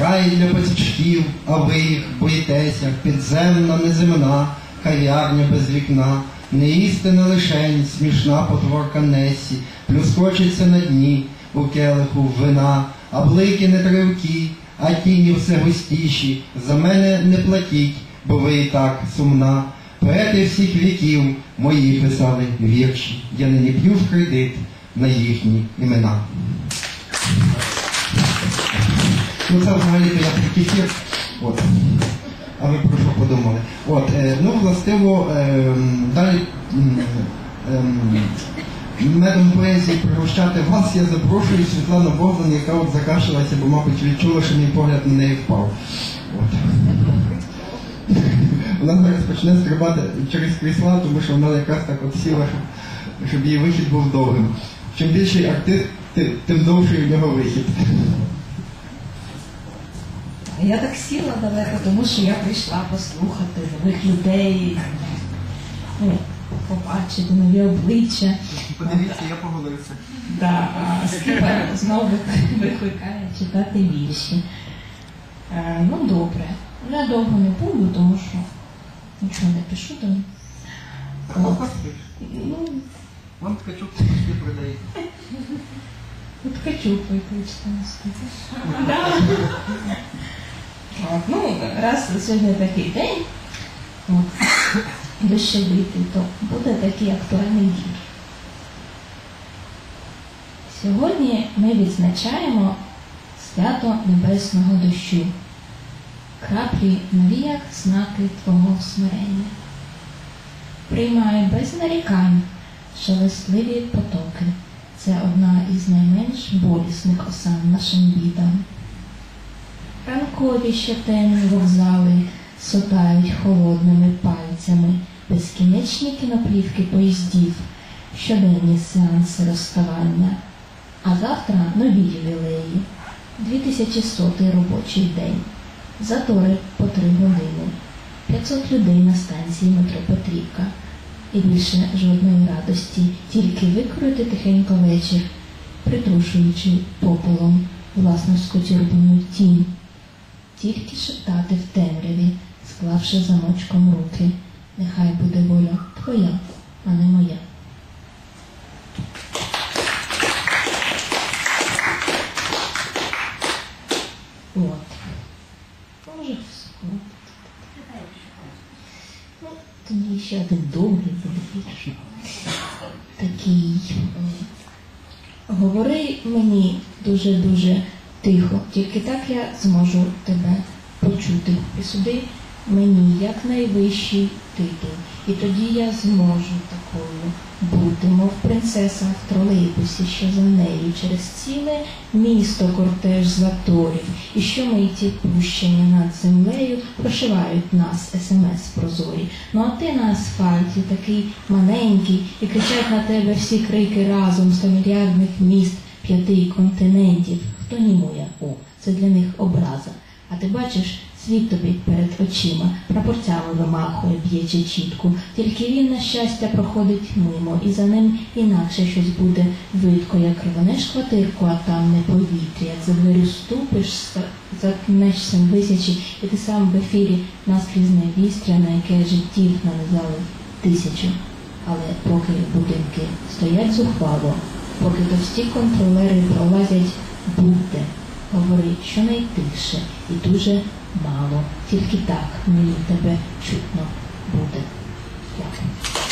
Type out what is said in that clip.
Рай для пацючків, а ви їх боїтеся, підземна, неземна, кав'ярня без вікна, не істина лишень, смішна потворка Несі, плюскочиться на дні у келиху вина, а блики не тривкі, а тіні все густіші. За мене не платіть, бо ви і так сумна. Поети всіх віків мої писали вірші. Я не п'ю в кредит на їхні імена. Ну це взагалі-то я такий. От. А ви про що подумали? От, е, ну, властиво, е, далі ем, медом поезії пригощати вас я запрошую Світлану Богдан, яка от закашлялася, бо, мабуть, відчула, що мій погляд на неї впав. От. Вона зараз почне стрибати через крісла, тому що вона якраз так от сіла, щоб, щоб її вихід був довгим. Чим більший артист, тим довший у нього вихід. Я так сіла далеко, тому що я прийшла послухати нових людей, ну, побачити нові обличчя. Подивіться, я поголився. Да, а Скіпер знову викликає читати вірші. Е, ну добре, я довго не буду, тому що нічого не пишу там. Ну, Вам ткачук почти продає. от хочу викличте наступне. От, ну, раз сьогодні такий день, от, дощовитий, то буде такий актуальний вір. Сьогодні ми відзначаємо свято Небесного дощу. Краплі як знаки Твого смирення. Приймаю без нарікань шелестливі потоки. Це одна із найменш болісних осан нашим бідам. Ранкові темні вокзали сотають холодними пальцями. Безкінечні кіноплівки поїздів, щоденні сеанси розставання. А завтра нові ювілеї, 2100 робочий день, затори по три години, 500 людей на станції метро Петрівка. І більше жодної радості, тільки викроїти тихенько вечір, притрушуючи попелом власну скотюрбану тінь, тільки шептати в темряві, склавши замочком руки. Нехай буде воля твоя, а не моя. От. Може. Ну, тоді ще один довгий буде вірш. Такий. Говори мені дуже-дуже тихо, тільки так я зможу тебе почути. І сюди мені як найвищий титул. І тоді я зможу такою бути, мов принцеса в тролейбусі, що за нею через ціле місто кортеж заторів, і що миті пущення над землею прошивають нас смс прозорі. Ну а ти на асфальті такий маленький, і кричать на тебе всі крики разом сто мільярдних міст п'яти континентів. Хто німує? О, це для них образа. А ти бачиш, світ тобі перед очима, прапорцями вимахує, б'є чітку. Тільки він, на щастя, проходить мимо, і за ним інакше щось буде видко, як рванеш квартирку, а там не повітря, як за дверю ступиш, заткнешся висячи, і ти сам в ефірі наскрізне вістря, на яке життів нанизали тисячу. Але поки будинки стоять зухвало, поки товсті контролери пролазять, будьте, говори щонайтихше і дуже мало. Тільки так мені тебе чутно буде. Дякую.